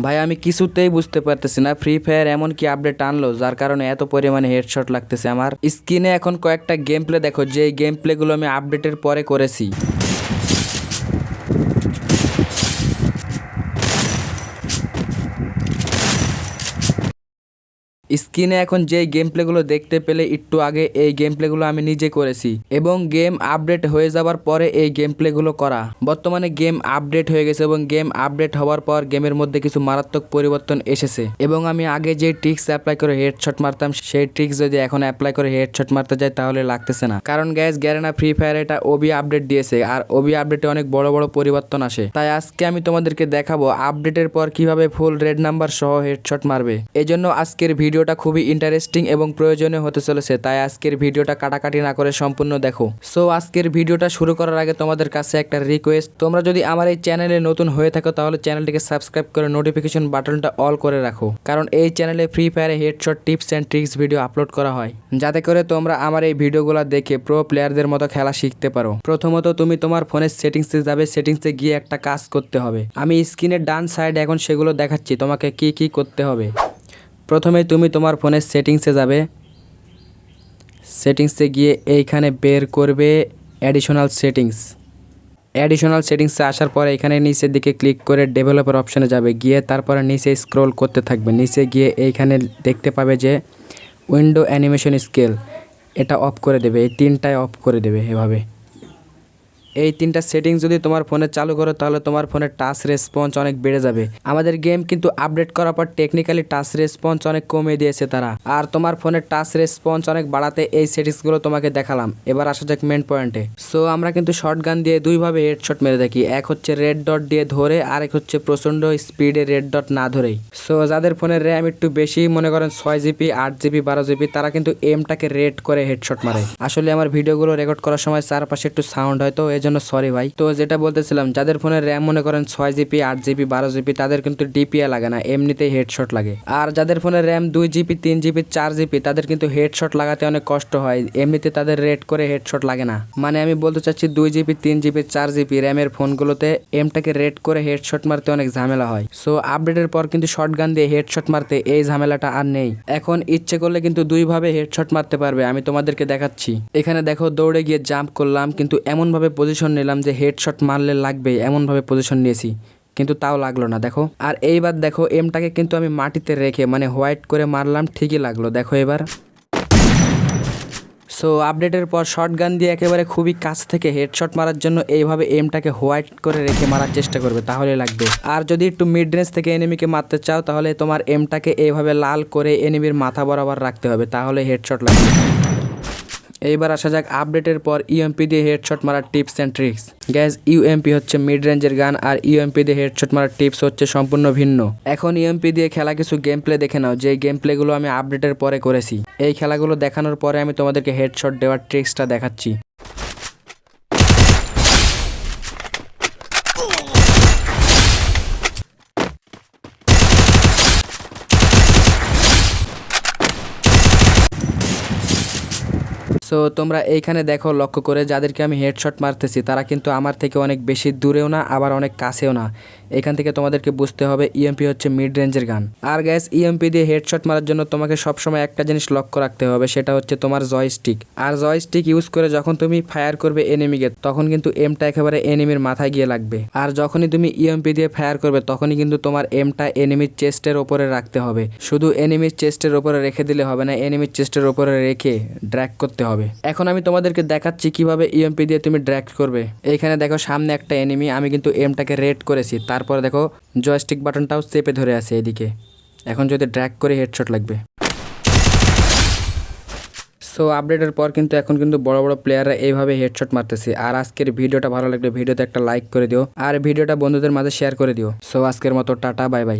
ভাই, আমি কিছুতেই বুঝতে পারতেছি না ফ্রি ফায়ার এমন কি আপডেট আনলো, যার কারণে এত পরিমাণে হেডশট লাগতেছে আমার। স্ক্রিনে এখন কয়েকটা গেম প্লে দেখো যে গেম প্লেগুলো আমি আপডেটের পরে করেছি। স্ক্রিনে এখন যে গেম প্লেগুলো দেখতে পেলে একটু আগে এই গেম প্লেগুলো আমি নিজে করেছি এবং গেম আপডেট হয়ে যাওয়ার পরে এই গেম প্লেগুলো করা। বর্তমানে গেম আপডেট হয়ে গেছে এবং গেম আপডেট হওয়ার পর গেমের মধ্যে কিছু মারাত্মক পরিবর্তন এসেছে। এবং আমি আগে যে ট্রিক্স অ্যাপ্লাই করে হেডশট মারতাম, সেই ট্রিক্স যদি এখন অ্যাপ্লাই করে হেডশট মারতে যায় তাহলে লাগতেছে না। কারণ গ্যাস গ্যারেনা ফ্রি ফায়ার এটা ওবি আপডেট দিয়েছে আর ওবি আপডেটে অনেক বড় বড় পরিবর্তন আসে। তাই আজকে আমি তোমাদেরকে দেখাবো আপডেটের পর কীভাবে ফুল রেড নাম্বার সহ হেডশট মারবে। এই জন্য আজকের ভিডিওটা খুবই ইন্টারেস্টিং এবং প্রয়োজনীয় হতে চলেছে, তাই আজকের ভিডিওটা কাটাকাটি না করে সম্পূর্ণ দেখো। সো আজকের ভিডিওটা শুরু করার আগে তোমাদের কাছে একটা রিকোয়েস্ট তোমরা যদি আমার এই চ্যানেলে নতুন হয়ে থাকো, তাহলে চ্যানেলটিকে সাবস্ক্রাইব করে নোটিফিকেশন বাটনটা অল করে রাখো। কারণ এই চ্যানেলে free ফায়ারে headshot tips and tricks video upload করা হয়। যাতে করে তোমরা আমার এই ভিডিওগুলো দেখে প্রো প্লেয়ারদের মতো খেলা শিখতে পারো। প্রথমত, তুমি তোমার ফোনের সেটিংসে যাবে সেটিংসে গিয়ে একটা কাজ করতে হবে। আমি স্ক্রিনের ডান সাইড এখন সেগুলো দেখাচ্ছি, তোমাকে কি কি করতে হবে। প্রথমে তুমি তোমার ফোনের সেটিংসে যাবে। সেটিংসে গিয়ে এইখানে বের করবে অ্যাডিশনাল সেটিংস অ্যাডিশনাল সেটিংসে আসার পরে এখানে নিচের দিকে ক্লিক করে ডেভেলপার অপশানে যাবে। গিয়ে তারপরে নিচে স্ক্রল করতে থাকবে। নিচে গিয়ে এইখানে দেখতে পাবে যে উইন্ডো অ্যানিমেশন স্কেল এটা অফ করে দেবে। এই তিনটায় অফ করে দেবে এভাবে। এই তিনটা সেটিংস যদি তোমার ফোনে চালু করো, তাহলে তোমার ফোনের টাচ রেসপন্স অনেক বেড়ে যাবে। আমাদের গেম কিন্তু আপডেট করার পর টেকনিক্যালি টাচ রেসপন্স অনেক কমিয়ে দিয়েছে তারা। আর তোমার ফোনের টাচ রেসপন্স অনেক বাড়াতে এই সেটিংসগুলো তোমাকে দেখালাম। এবার আসা যাক মেন পয়েন্টে সো আমরা কিন্তু শর্ট গান দিয়ে দুইভাবে হেডশট মেরে থাকি এক হচ্ছে রেড ডট দিয়ে ধরে আর এক হচ্ছে প্রচণ্ড স্পিডে রেড ডট না ধরেই। সো যাদের ফোনের র্যাম একটু বেশি, মনে করেন ছয় জিবি আট জিবি বারো জিবি তারা কিন্তু এমটাকে রেড করে হেডশট মারে। আসলে আমার ভিডিওগুলো রেকর্ড করার সময় চারপাশে একটু সাউন্ড হয়, তো জন্য সরি ভাই। তো যেটা বলতেছিলাম, যাদের ফোনের র্যাম মনে করেন ছয় জিবি আট জিবি বারো জিবি তাদের কিন্তু ডিপিআই লাগে না, এমনিতেই হেডশট লাগে। আর যাদের ফোনের র্যাম দুই জিবি তিন জিবি চার জিবি তাদের কিন্তু হেডশট লাগাতে অনেক কষ্ট হয়, এমনিতে তাদের রেড করে হেডশট লাগে না। মানে আমি বলতে চাচ্ছি দুই জিবি তিন জিবি চার জিবি র্যামের ফোনগুলোতে এমটাকে রেড করে হেডশট মারতে অনেক ঝামেলা হয়। সো আপডেটের পর কিন্তু শর্ট গান দিয়ে হেডশট মারতে এই ঝামেলাটা আর নেই। এখন ইচ্ছে করলে কিন্তু দুইভাবে হেডশট মারতে পারবে, আমি তোমাদেরকে দেখাচ্ছি। এখানে দেখো দৌড়ে গিয়ে জাম্প করলাম, কিন্তু এমনভাবে পজিশন নিলাম যে হেডশট মারলে লাগবে, এমনভাবে পজিশন নিয়েছি। কিন্তু তাও লাগল না, দেখো। আর এইবার দেখো এমটাকে কিন্তু আমি মাটিতে রেখে মানে হোয়াইট করে মারলাম, ঠিকই লাগল। দেখো এবার। সো আপডেটের পর শর্ট গান দিয়ে একেবারে খুবই কাছ থেকে হেডশট মারার জন্য এইভাবে এমটাকে হোয়াইট করে রেখে মারার চেষ্টা করবে তাহলে লাগবে। আর যদি একটু মিড রেঞ্জ থেকে এনিমিকে মারতে চাও, তাহলে তোমার এমটাকে এইভাবে লাল করে এনিমির মাথা বরাবর রাখতে হবে, তাহলে হেডশট লাগবে। এইবার আসা যাক আপডেটের পর ইউএমপি দিয়ে হেডশট মারার tips and tricks gas UMP হচ্ছে মিড রেঞ্জের গান আর ইউএমপি দিয়ে হেডশট মারার টিপস হচ্ছে সম্পূর্ণ ভিন্ন। এখন ইউএমপি দিয়ে খেলা কিছু গেম প্লে দেখে নাও যে গেম প্লেগুলো আমি আপডেটের পরে করেছি। এই খেলাগুলো দেখানোর পরে আমি তোমাদেরকে হেডশট দেওয়ার ট্রিক্সটা দেখাচ্ছি। সো তোমরা এইখানে দেখো, লক্ষ্য করে যাদেরকে আমি হেডশট মারতেছি, তারা কিন্তু আমার থেকে অনেক বেশি দূরেও না, আবার অনেক কাছেও না। এখান থেকে তোমাদেরকে বুঝতে হবে ইএমপি হচ্ছে মিড রেঞ্জের গান। আর গ্যাস ইএমপি দিয়ে হেডশট মারার জন্য তোমাকে সবসময় একটা জিনিস লক্ষ্য রাখতে হবে, সেটা হচ্ছে তোমার জয়স্টিক আর জয়স্টিক ইউজ করে যখন তুমি ফায়ার করবে এনিমিকে তখন কিন্তু এমটা একেবারে এনিমির মাথায় গিয়ে লাগবে। আর যখনই তুমি ইএমপি দিয়ে ফায়ার করবে, তখনই কিন্তু তোমার এমটা এনিমির চেস্টের ওপরে রাখতে হবে। শুধু এনিমির চেস্টের ওপরে রেখে দিলে হবে না এনিমির চেস্টের ওপরে রেখে ড্র্যাক করতে হবে। এখন আমি তোমাদেরকে দেখাচ্ছি কীভাবে ইএমপি দিয়ে তুমি ড্র্যাক করবে। এইখানে দেখো সামনে একটা এনিমি আমি কিন্তু এমটাকে রেড করেছি তারপরে দেখো জয়স্টিক বাটনটাও চেপে ধরে আছে এদিকে। এখন যদি ড্র্যাক করে হেডশট লাগবে। সো আপডেটের পর কিন্তু এখন কিন্তু বড় বড় প্লেয়াররা এইভাবে হেডশট মারতেছে। আর আজকের ভিডিওটা ভালো লাগলে ভিডিওতে একটা লাইক করে দিও। আর ভিডিওটা বন্ধুদের মাঝে শেয়ার করে দিও। সো আজকের মতো টাটা বাই বাই